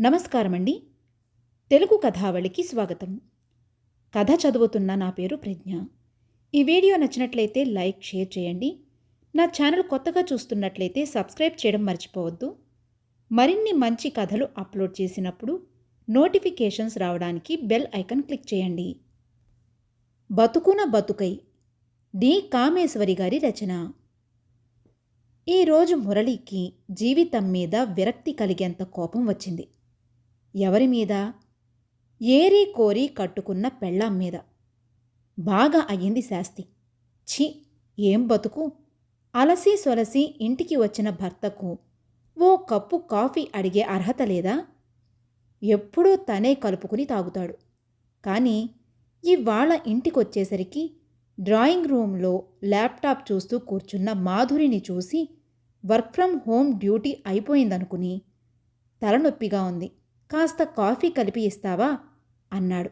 నమస్కారం అండి తెలుగు కథావళికి స్వాగతం. కథ చదువుతున్న నా పేరు ప్రజ్ఞ. ఈ వీడియో నచ్చినట్లయితే లైక్ షేర్ చేయండి. నా ఛానల్ కొత్తగా చూస్తున్నట్లయితే సబ్స్క్రైబ్ చేయడం మర్చిపోవద్దు. మరిన్ని మంచి కథలు అప్లోడ్ చేసినప్పుడు నోటిఫికేషన్స్ రావడానికి బెల్ ఐకాన్ క్లిక్ చేయండి. బతుకున బతుకై డి. కామేశ్వరి గారి రచన. ఈరోజు మురళికి జీవితం మీద విరక్తి కలిగేంత కోపం వచ్చింది. ఎవరి మీద? ఏరి కోరి కట్టుకున్న పెళ్ళాం మీద. బాగా అయ్యింది శాస్తి. ఛీ ఏం బతుకు? అలసి సొలసి ఇంటికి వచ్చిన భర్తకు ఓ కప్పు కాఫీ అడిగే అర్హత లేదా? ఎప్పుడూ తనే కలుపుకుని తాగుతాడు. కానీ ఇవాళ ఇంటికొచ్చేసరికి డ్రాయింగ్ రూమ్లో ల్యాప్టాప్ చూస్తూ కూర్చున్న మాధురిని చూసి వర్క్ ఫ్రమ్ హోమ్ డ్యూటీ అయిపోయిందనుకుని తలనొప్పిగా ఉంది. కాస్త కాఫీ కలిపి ఇస్తావా? అన్నాడు.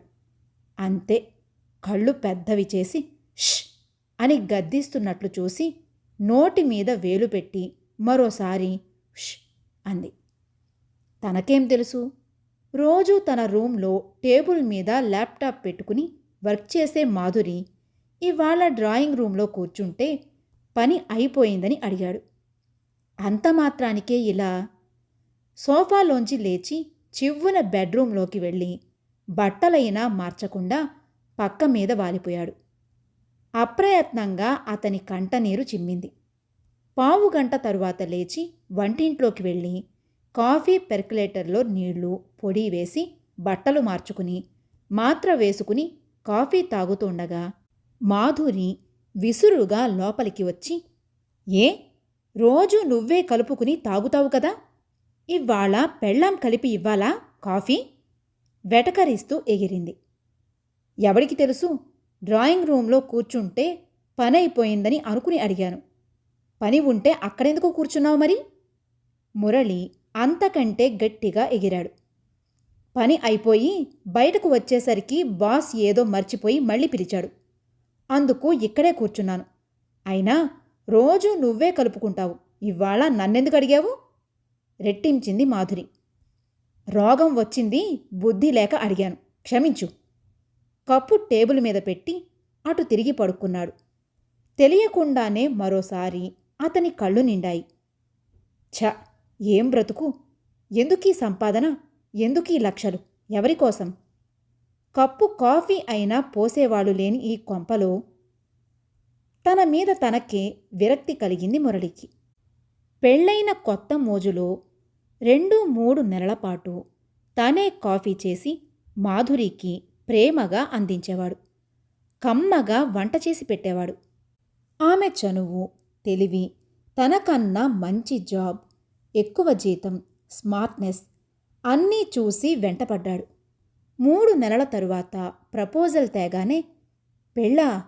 అంతే. కళ్ళు పెద్దవి చేసి ష్ అని గద్దిస్తున్నట్లు చూసి నోటి మీద వేలు పెట్టి మరోసారి ష్ అంది. తనకేం తెలుసు? రోజు తన రూమ్లో టేబుల్ మీద ల్యాప్టాప్ పెట్టుకుని వర్క్ చేసే మాధురి ఇవాళ డ్రాయింగ్ రూమ్లో కూర్చుంటే పని అయిపోయిందని అడిగాడు. అంత మాత్రానికే ఇలా సోఫాలోంచి లేచి చివ్వున బెడ్రూంలోకి వెళ్ళి బట్టలైనా మార్చకుండా పక్క మీద వాలిపోయాడు. అప్రయత్నంగా అతని కంటనీరు చిమ్మింది. పావు గంట తరువాత లేచి వంటింట్లోకి వెళ్ళి కాఫీ పెర్కులేటర్లో నీళ్ళు పొడి వేసి బట్టలు మార్చుకుని మాత్ర వేసుకుని కాఫీ తాగుతుండగా మాధురి విసురుగా లోపలికి వచ్చి ఏ? రోజు నువ్వే కలుపుకుని తాగుతావు కదా? ఇవాళ పెళ్ళాం కలిపి ఇవ్వాలా? కాఫీ? వెటకరిస్తూ ఎగిరింది. ఎవడికి తెలుసు? డ్రాయింగ్ రూమ్లో కూర్చుంటే పని అయిపోయిందని అనుకుని అడిగాను. పని ఉంటే అక్కడెందుకు కూర్చున్నావు మరి? మురళి అంతకంటే గట్టిగా ఎగిరాడు. పని అయిపోయి బయటకు వచ్చేసరికి బాస్ ఏదో మర్చిపోయి మళ్ళీ పిలిచాడు. అందుకు ఇక్కడే కూర్చున్నాను. అయినా రోజూ నువ్వే కలుపుకుంటావు. ఇవాళ నన్నెందుకు అడిగావు? రెట్టించింది మాధురి. రోగం వచ్చింది బుద్ధి లేక అడిగాను. క్షమించు. కప్పు టేబుల్ మీద పెట్టి అటు తిరిగి పడుకున్నాడు. తెలియకుండానే మరోసారి అతని కళ్ళు నిండాయి. ఛ! ఏం బ్రతుకు? ఎందుకీ సంపాదన? ఎందుకీ లక్షలు? ఎవరికోసం కప్పు కాఫీ అయినా పోసేవాడు లేని ఈ కొంపలో తన మీద తనకే విరక్తి కలిగింది మురళికి. పెళ్ళైన కొత్త మోజులో రెండు మూడు నెలల పాటు తనే కాఫీ చేసి మాధురికి ప్రేమగా అందించేవాడు. కమ్మగా వంట చేసి పెట్టేవాడు. ఆమె చనువు తెలివి తనకన్నా మంచి జాబ్ ఎక్కువ జీతం స్మార్ట్నెస్ అన్నీ చూసి వెంటపడ్డాడు. మూడు నెలల తరువాత ప్రపోజల్ తేగానే పెళ్ళా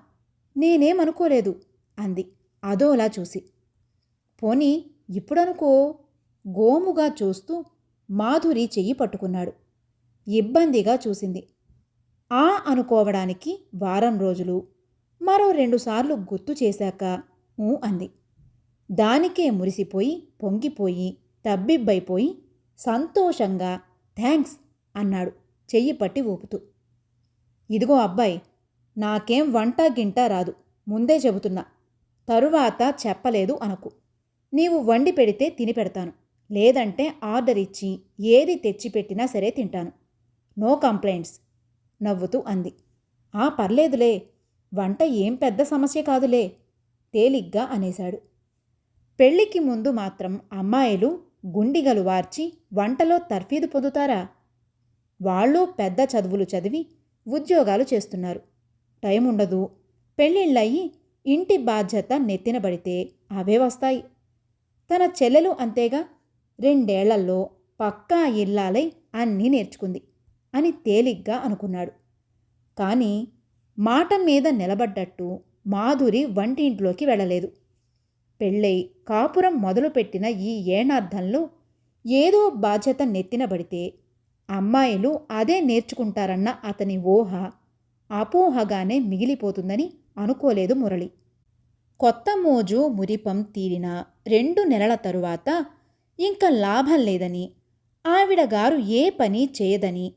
నేనేమనుకోలేదు అంది. అదోలా చూసి. పోనీ ఇప్పుడనుకో గోముగా చూస్తూ మాధురి చెయ్యి పట్టుకున్నాడు. ఇబ్బందిగా చూసింది. ఆ అనుకోవడానికి వారం రోజులు మరో రెండుసార్లు గుర్తు చేశాక ఊ అంది. దానికే మురిసిపోయి పొంగిపోయి తబ్బిబ్బైపోయి సంతోషంగా థ్యాంక్స్ అన్నాడు చెయ్యి పట్టి ఊపుతూ. ఇదిగో అబ్బాయి నాకేం వంట గింట రాదు ముందే చెబుతున్నా. తరువాత చెప్పలేదు అనకు. నీవు వండి పెడితే తిని పెడతాను. లేదంటే ఆర్డర్ ఇచ్చి ఏది తెచ్చిపెట్టినా సరే తింటాను. నో కంప్లైంట్స్ నవ్వుతూ అంది. ఆ పర్లేదులే. వంట ఏం పెద్ద సమస్య కాదులే తేలిగ్గా అనేశాడు. పెళ్ళికి ముందు మాత్రం అమ్మాయిలు గుండిగలు వార్చి వంటలో తర్ఫీదు పొందుతారా? వాళ్ళు పెద్ద చదువులు చదివి ఉద్యోగాలు చేస్తున్నారు. టైం ఉండదు పెళ్ళిళ్ళయి ఇంటి బాధ్యత నెత్తినబడితే అవే వస్తాయి. తన చెల్లెలు అంతేగా రెండేళ్ళలో పక్కా ఇల్లాలై అన్నీ నేర్చుకుంది అని తేలిగ్గా అనుకున్నాడు. కానీ మాట మీద నిలబడ్డట్టు మాధురి వంటింట్లోకి వెళ్ళలేదు. పెళ్ళై కాపురం మొదలుపెట్టిన ఈ ఏనార్థంలో ఏదో బాధ్యత నెత్తినబడితే అమ్మాయిలు అదే నేర్చుకుంటారన్న అతని ఊహ అపోహగానే మిగిలిపోతుందని అనుకోలేదు మురళి. కొత్త మోజు మురిపం తీరిన రెండు నెలల తరువాత ఇంకా లాభం లేదని ఆవిడ గారు ఏ పని చేయదని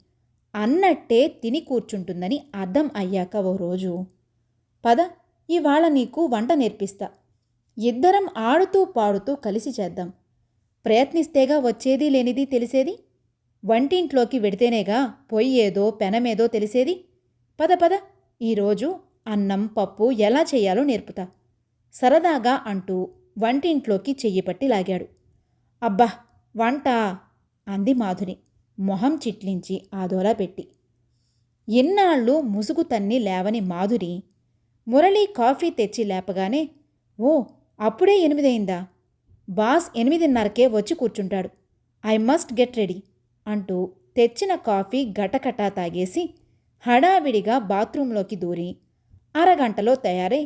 అన్నట్టే తిని కూర్చుంటుందని అర్థం అయ్యాక ఓ రోజు పద ఇవాళ నీకు వంట నేర్పిస్తా. ఇద్దరం ఆడుతూ పాడుతూ కలిసి చేద్దాం. ప్రయత్నిస్తేగా వచ్చేది లేనిది తెలిసేది? వంటింట్లోకి వెడితేనేగా పొయ్యేదో పెనమేదో తెలిసేది? పద పద ఈరోజు అన్నం పప్పు ఎలా చేయాలో నేర్పుతా. సరదాగా అంటూ వంటింట్లోకి చెయ్యి పట్టి లాగాడు. అబ్బా వంట! అంది మాధురి మొహం చిట్లించి ఆదోలా పెట్టి. ఎన్నాళ్ళు ముసుగు తన్ని లేవని మాధురి మురళి కాఫీ తెచ్చి లేపగానే ఓ అప్పుడే ఎనిమిదయిందా? బాస్ ఎనిమిదిన్నరకే వచ్చి కూర్చుంటాడు. ఐ మస్ట్ గెట్ రెడీ అంటూ తెచ్చిన కాఫీ గటకటా తాగేసి హడావిడిగా బాత్రూంలోకి దూరి అరగంటలో తయారై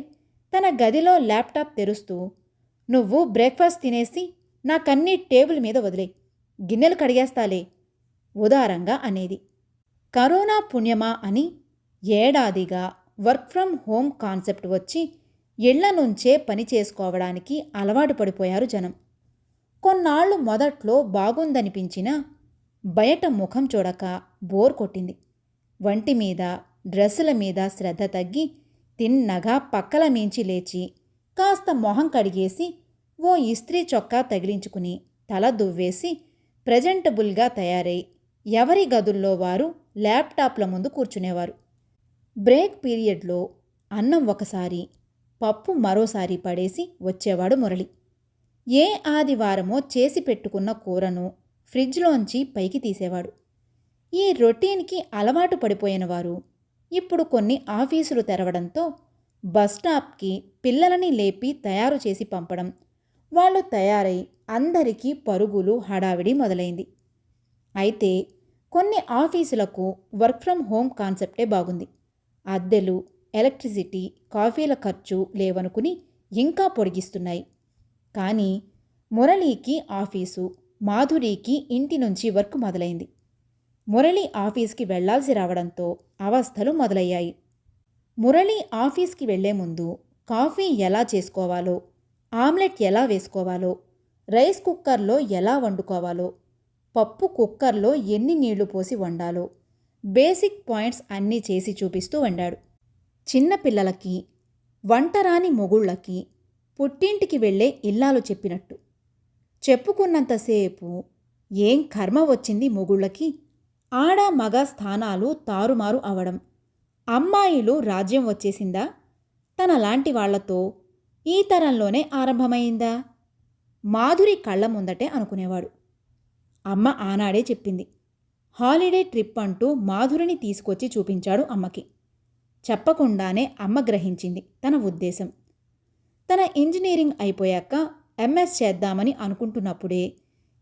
తన గదిలో ల్యాప్టాప్ తెరుస్తూ నువ్వు బ్రేక్ఫాస్ట్ తినేసి నాకన్నీ టేబుల్ మీద వదిలే. గిన్నెలు కడిగేస్తాలే. ఉదారంగా అనేది. కరోనా పుణ్యమా అని ఏడాదిగా వర్క్ ఫ్రమ్ హోమ్ కాన్సెప్ట్ వచ్చి ఇళ్ళ నుంచే పని చేసుకోవడానికి అలవాటు పడిపోయారు జనం. కొన్నాళ్ళు మొదట్లో బాగుందనిపించినా బయట ముఖం చూడక బోర్ కొట్టింది. వంటి మీద డ్రెస్సుల మీద శ్రద్ధ తగ్గి తిన్నగా పక్కల మించి లేచి కాస్త మొహం కడిగేసి ఓ ఇస్త్రీ చొక్కా తగిలించుకుని తల దువ్వేసి ప్రజెంటబుల్గా తయారై ఎవరి గదుల్లో వారు ల్యాప్టాప్ల ముందు కూర్చునేవారు. బ్రేక్ పీరియడ్లో అన్నం ఒకసారి పప్పు మరోసారి పడేసి వచ్చేవాడు మురళి. ఏ ఆదివారమో చేసి పెట్టుకున్న కూరను ఫ్రిడ్జ్లోంచి పైకి తీసేవాడు. ఈ రొటీన్కి అలవాటు పడిపోయిన వారు ఇప్పుడు కొన్ని ఆఫీసులు తెరవడంతో బస్టాప్కి పిల్లలని లేపి తయారు చేసి పంపడం వాళ్ళు తయారై అందరికీ పరుగులు హడావిడి మొదలైంది. అయితే కొన్ని ఆఫీసులకు వర్క్ ఫ్రమ్ హోమ్ కాన్సెప్టే బాగుంది. అద్దెలు ఎలక్ట్రిసిటీ కాఫీల ఖర్చు లేవనుకుని ఇంకా పొడిగిస్తున్నాయి. కానీ మురళీకి ఆఫీసు మాధురికి ఇంటి నుంచి వర్క్ మొదలైంది. మురళి ఆఫీస్కి వెళ్ళాల్సి రావడంతో అవస్థలు మొదలయ్యాయి. మురళి ఆఫీస్కి వెళ్ళే ముందు కాఫీ ఎలా చేసుకోవాలో ఆమ్లెట్ ఎలా వేసుకోవాలో రైస్ కుక్కర్లో ఎలా వండుకోవాలో పప్పు కుక్కర్లో ఎన్ని నీళ్ళు పోసి వండాలో బేసిక్ పాయింట్స్ అన్నీ చేసి చూపిస్తూ వండాడు. చిన్నపిల్లలకి వంటరాని మొగుళ్ళకి పుట్టింటికి వెళ్ళే ఇల్లాలు చెప్పినట్టు. చెప్పుకున్నంతసేపు ఏం కర్మ వచ్చింది మొగుళ్ళకి? ఆడ మగ స్థానాలు తారుమారు అవడం. అమ్మాయిలు రాజ్యం వచ్చేసిందా? తనలాంటి వాళ్ళతో ఈ తరంలోనే ఆరంభమైందా? మాధురి కళ్ళ ముందటే అనుకునేవాడు. అమ్మ ఆనాడే చెప్పింది. హాలిడే ట్రిప్ అంటూ మాధురిని తీసుకొచ్చి చూపించాడు అమ్మకి. చెప్పకుండానే అమ్మ గ్రహించింది తన ఉద్దేశం. తన ఇంజనీరింగ్ అయిపోయాక ఎంఎస్ చేద్దామని అనుకుంటున్నప్పుడే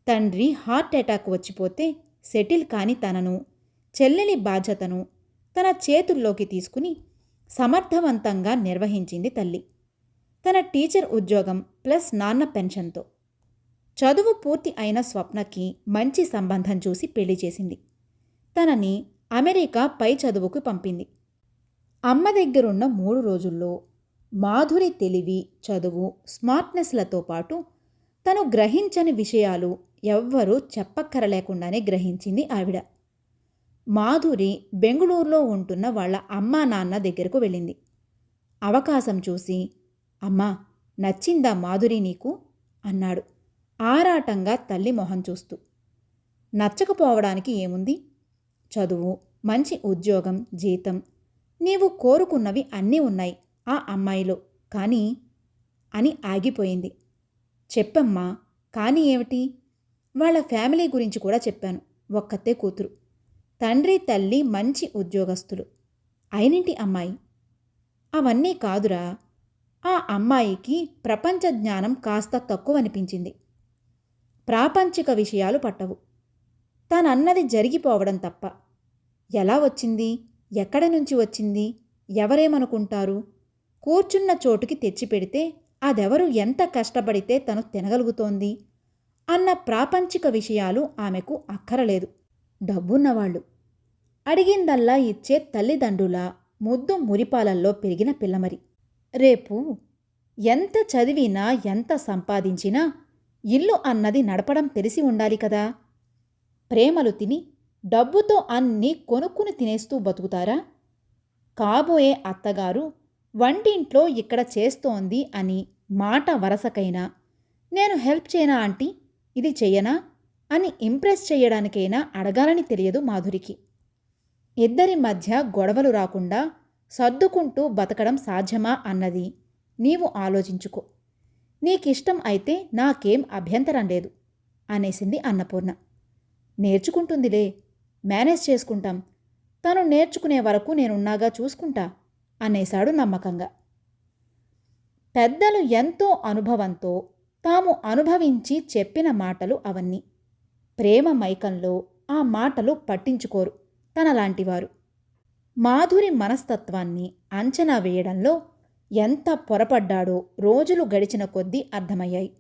తండ్రి హార్ట్ అటాక్ వచ్చిపోతే సెటిల్ కాని తనను చెల్లెలి బాధ్యతను తన చేతుల్లోకి తీసుకుని సమర్థవంతంగా నిర్వహించింది తల్లి. తన టీచర్ ఉద్యోగం ప్లస్ నాన్న పెన్షన్తో. చదువు పూర్తి అయిన స్వప్నకి మంచి సంబంధం చూసి పెళ్ళి చేసింది. తనని అమెరికా పై చదువుకు పంపింది. అమ్మ దగ్గరున్న మూడు రోజుల్లో మాధురి తెలివి చదువు స్మార్ట్నెస్లతో పాటు తను గ్రహించని విషయాలు ఎవ్వరూ చెప్పక్కరలేకుండానే గ్రహించింది ఆవిడ. మాధురి బెంగుళూరులో ఉంటున్న వాళ్ళ అమ్మా నాన్న దగ్గరకు వెళ్ళింది. అవకాశం చూసి అమ్మా నచ్చిందా మాధురి నీకు? అన్నాడు. ఆరాటంగా తల్లి మొహం చూస్తూ. నచ్చకపోవడానికి ఏముంది? చదువు మంచి ఉద్యోగం జీతం. నీవు కోరుకున్నవి అన్నీ ఉన్నాయి ఆ అమ్మాయిలో కానీ అని ఆగిపోయింది. చెప్పమ్మా కానీ ఏమిటి? వాళ్ళ ఫ్యామిలీ గురించి కూడా చెప్పాను ఒక్కతే కూతురు. తండ్రి తల్లి మంచి ఉద్యోగస్తులు. అయినింటి అమ్మాయి. అవన్నీ కాదురా ఆ అమ్మాయికి ప్రపంచ జ్ఞానం కాస్త తక్కువ అనిపించింది ప్రాపంచిక విషయాలు పట్టవు. తనన్నది జరిగిపోవడం తప్ప. ఎలా వచ్చింది? ఎక్కడి నుంచి వచ్చింది? ఎవరేమనుకుంటారు? కూర్చున్న చోటుకి తెచ్చిపెడితే అదెవరు ఎంత కష్టపడితే తను తినగలుగుతోంది? అన్న ప్రాపంచిక విషయాలు ఆమెకు అక్కరలేదు. డబ్బున్నవాళ్ళు. అడిగిందల్లా ఇచ్చే తల్లిదండ్రుల ముద్దు మురిపాలల్లో పెరిగిన పిల్లమరి. రేపు ఎంత చదివినా ఎంత సంపాదించినా ఇల్లు అన్నది నడపడం తెలిసి ఉండాలి కదా. ప్రేమలు తిని డబ్బుతో అన్నీ కొనుక్కుని తినేస్తూ బతుకుతారా? కాబోయే అత్తగారు వంటింట్లో ఇక్కడ చేస్తోంది అని మాట వరసకైనా నేను హెల్ప్ చేయనా ఆంటీ? ఇది చెయ్యనా అని ఇంప్రెస్ చేయడానికైనా అడగాలని తెలియదు మాధురికి. ఇద్దరి మధ్య గొడవలు రాకుండా సర్దుకుంటూ బతకడం సాధ్యమా అన్నది. నీవు ఆలోచించుకో. నీకిష్టం అయితే నాకేం అభ్యంతరం లేదు అనేసింది అన్నపూర్ణ. నేర్చుకుంటుందిలే. మేనేజ్ చేసుకుంటాం. తను నేర్చుకునే వరకు నేనున్నాగా చూసుకుంటా అనేశాడు నమ్మకంగా. పెద్దలు ఎంతో అనుభవంతో తాము అనుభవించి చెప్పిన మాటలు అవన్నీ. ప్రేమ మైకంలో ఆ మాటలు పట్టించుకోరు తనలాంటివారు. మాధురి మనస్తత్వాన్ని అంచనా వేయడంలో ఎంత పొరపడ్డాడో రోజులు గడిచిన కొద్దీ అర్థమయ్యాయి.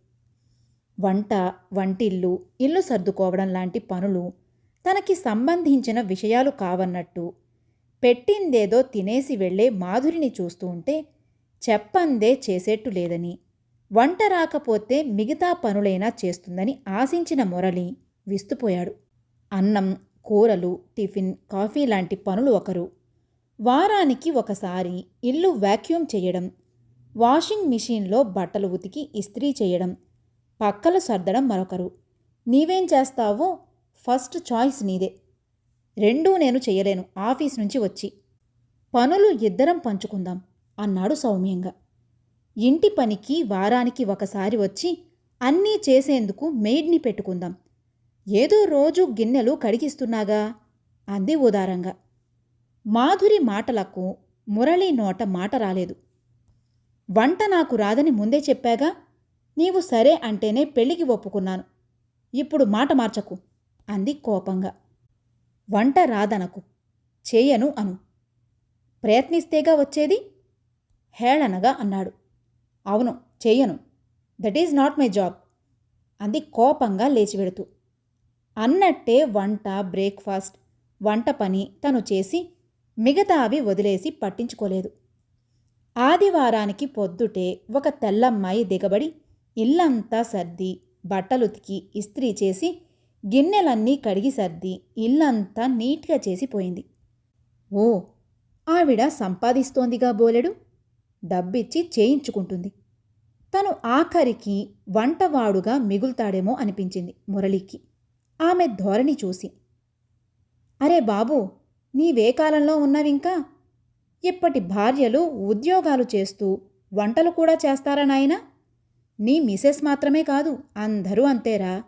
వంట వంటిల్లు ఇల్లు సర్దుకోవడం లాంటి పనులు తనకి సంబంధించిన విషయాలు కావన్నట్టు పెట్టిందేదో తినేసి వెళ్ళే మాధురిని చూస్తూ ఉంటే చెప్పందే చేసేట్టు లేదని వంట రాకపోతే మిగతా పనులైనా చేస్తుందని ఆశించిన మురళి విస్తుపోయాడు. అన్నం కూరలు టిఫిన్ కాఫీ లాంటి పనులు ఒకరు వారానికి ఒకసారి ఇల్లు వాక్యూమ్ చేయడం వాషింగ్ మిషన్లో బట్టలు ఉతికి ఇస్త్రీ చేయడం పక్కలు సర్దడం మరొకరు. నీవేం చేస్తావో? ఫస్ట్ చాయిస్ నీదే. రెండూ నేను చేయలేను. ఆఫీస్ నుంచి వచ్చి. పనులు ఇద్దరం పంచుకుందాం అన్నాడు సౌమ్యంగా. ఇంటి పనికి వారానికి ఒకసారి వచ్చి అన్నీ చేసేందుకు మెయిడ్ని పెట్టుకుందాం. ఏదో రోజు గిన్నెలు కడిగిస్తున్నాగా అంది ఉదారంగా. మాధురి మాటలకు మురళి నోట మాట రాలేదు. వంట నాకు రాదని ముందే చెప్పాగా నీవు సరే అంటేనే పెళ్ళికి ఒప్పుకున్నాను. ఇప్పుడు మాట మార్చకు అంది కోపంగా. వంట రాదనకు చేయను అను. ప్రయత్నిస్తేగా వచ్చేది? హేళనగా అన్నాడు. అవును చేయను. That is not my job అంది కోపంగా లేచి వెడుతూ. అన్నట్టే వంట బ్రేక్ఫాస్ట్ వంట పని తను చేసి మిగతా అవి వదిలేసి పట్టించుకోలేదు. ఆదివారానికి పొద్దుటే ఒక తెల్లమ్మాయి దిగబడి ఇల్లంతా సర్ది బట్టలుతికి ఇస్త్రీ చేసి గిన్నెలన్నీ కడిగి సర్ది ఇల్లంతా నీట్గా చేసిపోయింది ఓ ఆవిడ సంపాదిస్తోందిగా బోలెడు? డబ్బిచ్చి చేయించుకుంటుంది. తను ఆఖరికి వంటవాడుగా మిగులుతాడేమో అనిపించింది మురళికి. ఆమె ధోరణి చూసి అరే బాబు నీవే కాలంలో ఉన్నవింకా? ఇప్పటి భార్యలు ఉద్యోగాలు చేస్తూ వంటలు కూడా చేస్తారా నాయనా? నీ మిసెస్ మాత్రమే కాదు అందరూ అంతేరా.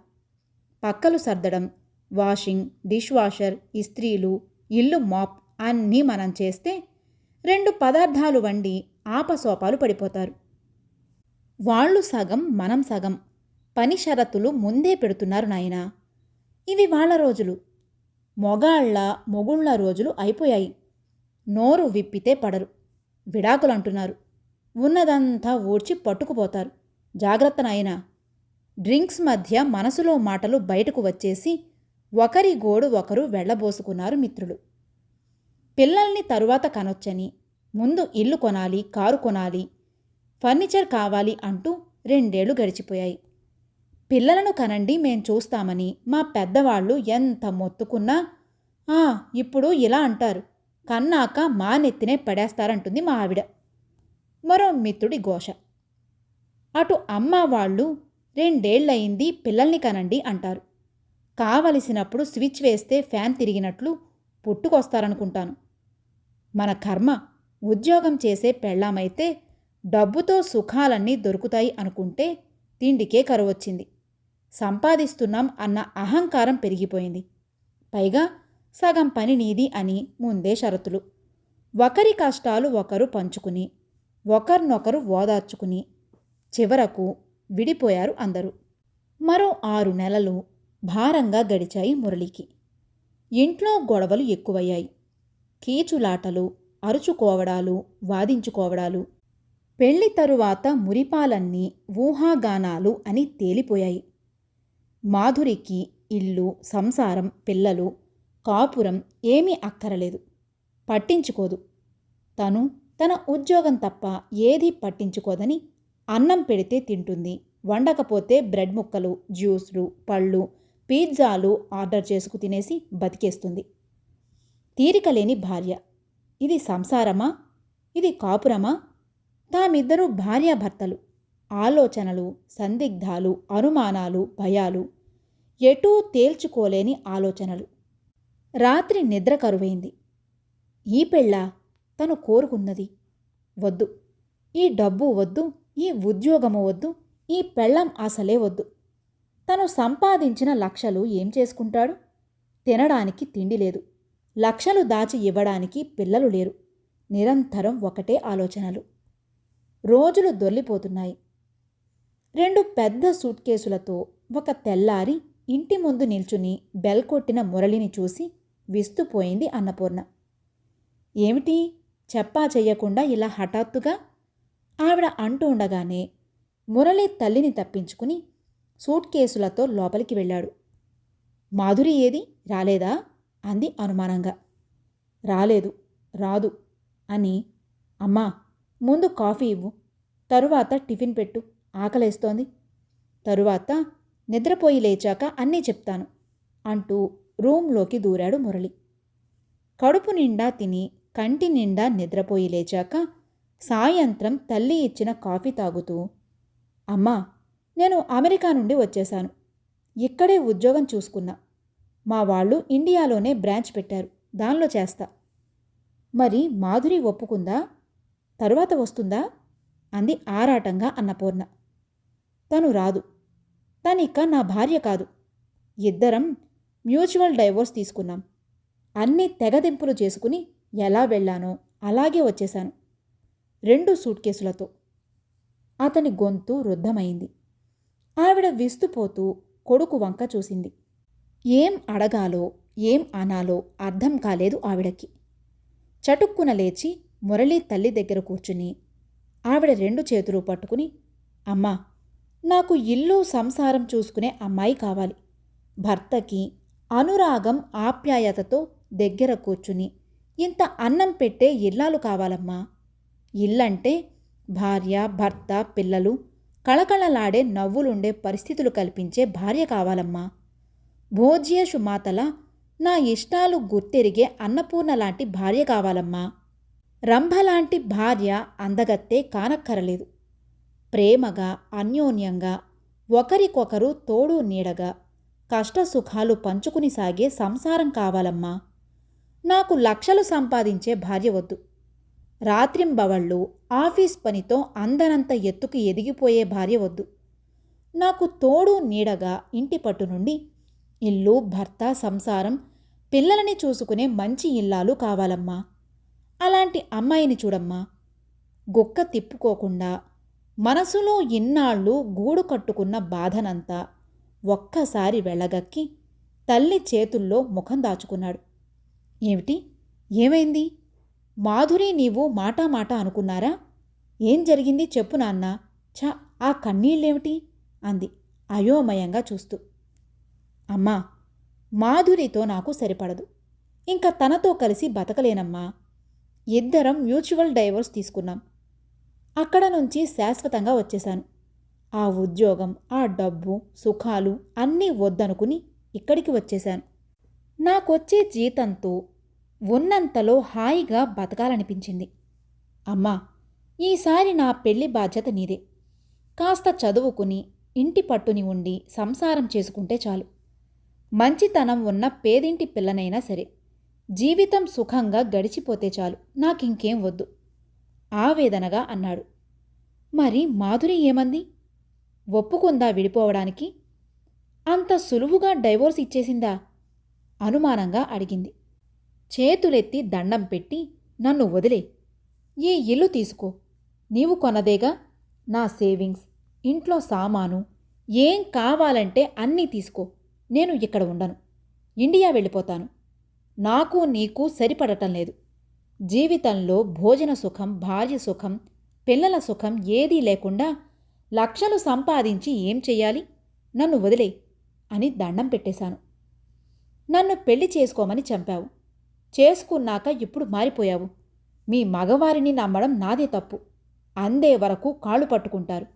పక్కలు సర్దడం వాషింగ్ డిష్ వాషర్ ఇస్త్రీలు ఇల్లు మాప్ అన్నీ మనం చేస్తే రెండు పదార్థాలు వండి ఆపసోపాలు పడిపోతారు. వాళ్ళు సగం మనం సగం పని షరతులు ముందే పెడుతున్నారు నాయనా. ఇవి వాళ్ళ రోజులు. మొగాళ్ళ మొగుళ్ళ రోజులు అయిపోయాయి. నోరు విప్పితే పడరు. విడాకులు అంటున్నారు ఉన్నదంతా ఊడ్చి పట్టుకుపోతారు. జాగ్రత్త నాయనా. డ్రింక్స్ మధ్య మనసులో మాటలు బయటకు వచ్చేసి ఒకరి గోడు ఒకరు వెళ్ళబోసుకున్నారు మిత్రులు. పిల్లల్ని తరువాత కనొచ్చని ముందు ఇల్లు కొనాలి కారు కొనాలి ఫర్నిచర్ కావాలి అంటూ రెండేళ్ళు గడిచిపోయాయి. పిల్లలను కనండి మేం చూస్తామని. మా పెద్దవాళ్ళు ఎంత మొత్తుకున్నా ఆ ఇప్పుడు ఇలా అంటారు. కన్నాక మా నెత్తినే పడేస్తారంటుంది మా ఆవిడ. మరో మిత్రుడి ఘోష. అటు అమ్మ వాళ్ళు రెండేళ్ళయింది పిల్లల్ని కనండి అంటారు. కావలసినప్పుడు స్విచ్ వేస్తే ఫ్యాన్ తిరిగినట్లు పుట్టుకొస్తారనుకుంటాను. మన కర్మ ఉద్యోగం చేసే పెళ్ళామైతే డబ్బుతో సుఖాలన్నీ దొరుకుతాయి అనుకుంటే తిండికే కరువొచ్చింది. సంపాదిస్తున్నాం అన్న అహంకారం పెరిగిపోయింది. పైగా సగం పని నీది అని ముందే షరతులు. ఒకరి కష్టాలు ఒకరు పంచుకుని ఒకరినొకరు ఓదార్చుకుని చివరకు విడిపోయారు అందరూ. మరో ఆరు నెలలు భారంగా గడిచాయి మురళికి. ఇంట్లో గొడవలు ఎక్కువయ్యాయి. కీచులాటలు అరుచుకోవడాలు వాదించుకోవడాలు పెళ్ళి తరువాత మురిపాలన్నీ ఊహాగానాలు అని తేలిపోయాయి. మాధురికి ఇల్లు సంసారం పిల్లలు కాపురం ఏమీ అక్కరలేదు. పట్టించుకోదు. తను తన ఉద్యోగం తప్ప ఏదీ పట్టించుకోదని అన్నం పెడితే తింటుంది. వండకపోతే బ్రెడ్ ముక్కలు జ్యూస్లు పళ్ళు పిజ్జాలు ఆర్డర్ చేసుకు తినేసి బతికేస్తుంది. తీరిక లేని భార్య. ఇది సంసారమా? ఇది కాపురమా? తామిద్దరూ భార్యాభర్తలు. ఆలోచనలు సందిగ్ధాలు అనుమానాలు భయాలు ఎటూ తేల్చుకోలేని ఆలోచనలు. రాత్రి నిద్ర కరువైంది. ఈ పెళ్ళ తను కోరుకున్నది వద్దు. ఈ డబ్బు వద్దు ఈ ఉద్యోగము వద్దు ఈ పెళ్ళం అసలే వద్దు. తను సంపాదించిన లక్షలు ఏం చేసుకుంటాడు? తినడానికి తిండి లేదు. లక్షలు దాచి ఇవ్వడానికి పిల్లలు లేరు. నిరంతరం ఒకటే ఆలోచనలు. రోజులు దొర్లిపోతున్నాయి. రెండు పెద్ద సూట్ కేసులతో ఒక తెల్లారి ఇంటి ముందు నిల్చుని బెల్ కొట్టిన మురళిని చూసి విస్తుపోయింది అన్నపూర్ణ. ఏమిటి? చెప్పా చెయ్యకుండా ఇలా హఠాత్తుగా? ఆవిడ అంటూ ఉండగానే మురళి తల్లిని తప్పించుకుని సూట్ కేసులతో లోపలికి వెళ్ళాడు. మాధురి ఏది? రాలేదా? అంది అనుమానంగా. రాలేదు రాదు అని. అమ్మా ముందు కాఫీ ఇవ్వు తరువాత టిఫిన్ పెట్టు ఆకలేస్తోంది. తరువాత నిద్రపోయి లేచాక అన్నీ చెప్తాను అంటూ రూంలోకి దూరాడు మురళి. కడుపు నిండా తిని కంటి నిండా నిద్రపోయి లేచాక సాయంత్రం తల్లి ఇచ్చిన కాఫీ తాగుతూ అమ్మా నేను అమెరికా నుండి వచ్చేశాను. ఇక్కడే ఉద్యోగం చూసుకున్నా. మా వాళ్ళు ఇండియాలోనే బ్రాంచ్ పెట్టారు. దానిలో చేస్తా. మరి మాధురి ఒప్పుకుందా? తరువాత వస్తుందా? అంది ఆరాటంగా అన్నపూర్ణ. తను రాదు. తనిక నా భార్య కాదు. ఇద్దరం మ్యూచువల్ డైవోర్స్ తీసుకున్నాం. అన్ని తెగదింపులు చేసుకుని ఎలా వెళ్ళానో అలాగే వచ్చేశాను. రెండు సూట్ కేసులతో. అతని గొంతు రుద్ధమైంది. ఆవిడ విస్తుపోతూ కొడుకు వంక చూసింది. ఏం అడగాలో ఏం అనాలో అర్థం కాలేదు ఆవిడకి. చటుక్కున లేచి మురళీ తల్లి దగ్గర కూర్చుని ఆవిడ రెండు చేతులు పట్టుకుని అమ్మా నాకు ఇల్లు సంసారం చూసుకునే అమ్మాయి కావాలి. భర్తకి అనురాగం ఆప్యాయతతో దగ్గర కూర్చుని ఇంత అన్నం పెట్టే ఇల్లాలు కావాలమ్మా. ఇల్లంటే భార్య భర్త పిల్లలు కళకళలాడే నవ్వులుండే పరిస్థితులు కల్పించే భార్య కావాలమ్మా. భోజ్యేషు మాతల నా ఇష్టాలు గుర్తెరిగే అన్నపూర్ణ లాంటి భార్య కావాలమ్మా. రంభలాంటి భార్య అందగత్తే కానక్కరలేదు. ప్రేమగా అన్యోన్యంగా ఒకరికొకరు తోడు నీడగా కష్టసుఖాలు పంచుకుని సాగే సంసారం కావాలమ్మా. నాకు లక్షలు సంపాదించే భార్య వద్దు. రాత్రింబవళ్ళు ఆఫీస్ పనితో అందనంత ఎత్తుకు ఎదిగిపోయే భార్య వద్దు. నాకు తోడు నీడగా ఇంటి పట్టు నుండి ఇల్లు భర్త సంసారం పిల్లలని చూసుకునే మంచి ఇల్లాలు కావాలమ్మా. అలాంటి అమ్మాయిని చూడమ్మా. గుక్క తిప్పుకోకుండా మనసులో ఇన్నాళ్ళు గూడు కట్టుకున్న బాధనంతా ఒక్కసారి వెళ్ళగక్కి తల్లి చేతుల్లో ముఖం దాచుకున్నాడు. ఏమిటి? ఏమైంది? మాధురి నీవు మాటా మాట అనుకున్నారా? ఏం జరిగింది చెప్పు నాన్న. చ ఆ కన్నీళ్ళేమిటి? అంది అయోమయంగా చూస్తూ. అమ్మా మాధురితో నాకు సరిపడదు. ఇంకా తనతో కలిసి బతకలేనమ్మా. ఇద్దరం మ్యూచువల్ డైవర్స్ తీసుకున్నాం. అక్కడ నుంచి శాశ్వతంగా వచ్చేశాను. ఆ ఉద్యోగం ఆ డబ్బు సుఖాలు అన్నీ వద్దనుకుని ఇక్కడికి వచ్చేశాను. నాకొచ్చే జీతంతో ఉన్నంతలో హాయిగా బతకాలనిపించింది. అమ్మా ఈసారి నా పెళ్ళి బాధ్యత నీదే. కాస్త చదువుకుని ఇంటి పట్టుని ఉండి సంసారం చేసుకుంటే చాలు. మంచితనం ఉన్న పేదింటి పిల్లనైనా సరే జీవితం సుఖంగా గడిచిపోతే చాలు. నాకింకేం వద్దు. ఆవేదనగా అన్నాడు. మరి మాధురి ఏమంది? ఒప్పుకుందా విడిపోవడానికి? అంత సులువుగా డైవోర్స్ ఇచ్చేసిందా? అనుమానంగా అడిగింది. చేతులెత్తి దండం పెట్టి నన్ను వదిలే. ఈ ఇల్లు తీసుకో. నీవు కొనదేగా నా సేవింగ్స్ ఇంట్లో సామాను ఏం కావాలంటే అన్నీ తీసుకో. నేను ఇక్కడ ఉండను. ఇండియా వెళ్ళిపోతాను. నాకు నీకు సరిపడటం లేదు. జీవితంలో భోజన సుఖం భార్య సుఖం పిల్లల సుఖం ఏదీ లేకుండా లక్షలు సంపాదించి ఏం చెయ్యాలి? నన్ను వదిలే అని దండం పెట్టేశాను. నన్ను పెళ్ళి చేసుకోమని చంపావు. చేసుకున్నాక ఇప్పుడు మారిపోయావు. మీ మగవారిని నమ్మడం నాదే తప్పు. అందే వరకు కాళ్ళు పట్టుకుంటారు.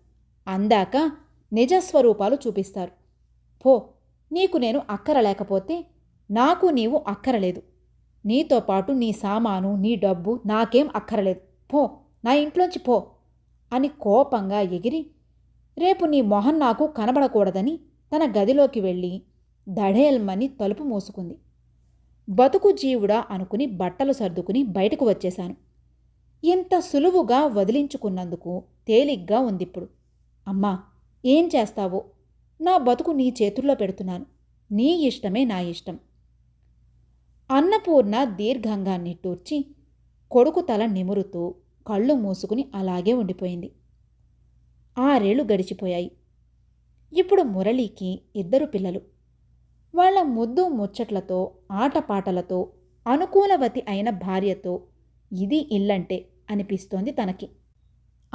అందాక నిజస్వరూపాలు చూపిస్తారు. పో నీకు నేను అక్కర లేకపోతే నాకు నీవు అక్కరలేదు నీతో పాటు నీ సామాను నీ డబ్బు నాకేం అక్కరలేదు. పో నా ఇంట్లోంచి పో అని కోపంగా ఎగిరి రేపు నీ మొహం నాకు కనబడకూడదని తన గదిలోకి వెళ్ళి దడేల్మని తలుపు మూసుకుంది. బతుకు జీవుడా అనుకుని బట్టలు సర్దుకుని బయటకు వచ్చేశాను. ఇంత సులువుగా వదిలించుకున్నందుకు తేలిగ్గా ఉందిప్పుడు. అమ్మా ఏం చేస్తావో? నా బతుకు నీ చేతుల్లో పెడుతున్నాను. నీ ఇష్టమే నా ఇష్టం. అన్నపూర్ణ దీర్ఘంగా నిట్టూర్చి కొడుకు తల నిమురుతూ కళ్ళు మూసుకుని అలాగే ఉండిపోయింది. ఆరేళ్ళు గడిచిపోయాయి. ఇప్పుడు మురళీకి ఇద్దరు పిల్లలు. వాళ్ళ ముద్దు ముచ్చట్లతో ఆటపాటలతో అనుకూలవతి అయిన భార్యతో ఇది ఇల్లంటే అనిపిస్తోంది తనకి.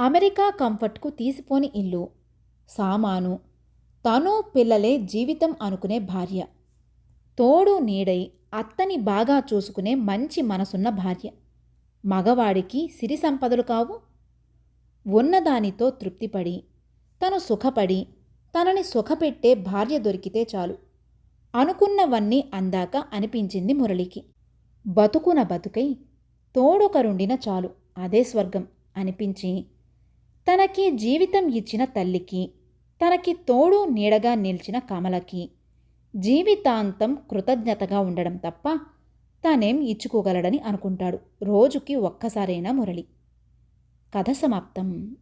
అమెరికా కంఫర్ట్కు తీసిపోని ఇల్లు సామాను తను పిల్లలే జీవితం అనుకునే భార్య. తోడు నీడై అత్తని బాగా చూసుకునే మంచి మనసున్న భార్య. మగవాడికి సిరి సంపదలు కావు. ఉన్నదానితో తృప్తిపడి తను సుఖపడి తనని సుఖపెట్టే భార్య దొరికితే చాలు. అనుకున్నవన్నీ అందాక అనిపించింది మురళికి. బతుకున బతుకై తోడొకరుండిన చాలు అదే స్వర్గం అనిపించి తనకి జీవితం ఇచ్చిన తల్లికి తనకి తోడు నీడగా నిలిచిన కమలకి జీవితాంతం కృతజ్ఞతగా ఉండడం తప్ప తానేం ఇచ్చుకోగలడని అనుకుంటాడు. రోజుకి ఒక్కసారైనా మురళి. కథ సమాప్తం.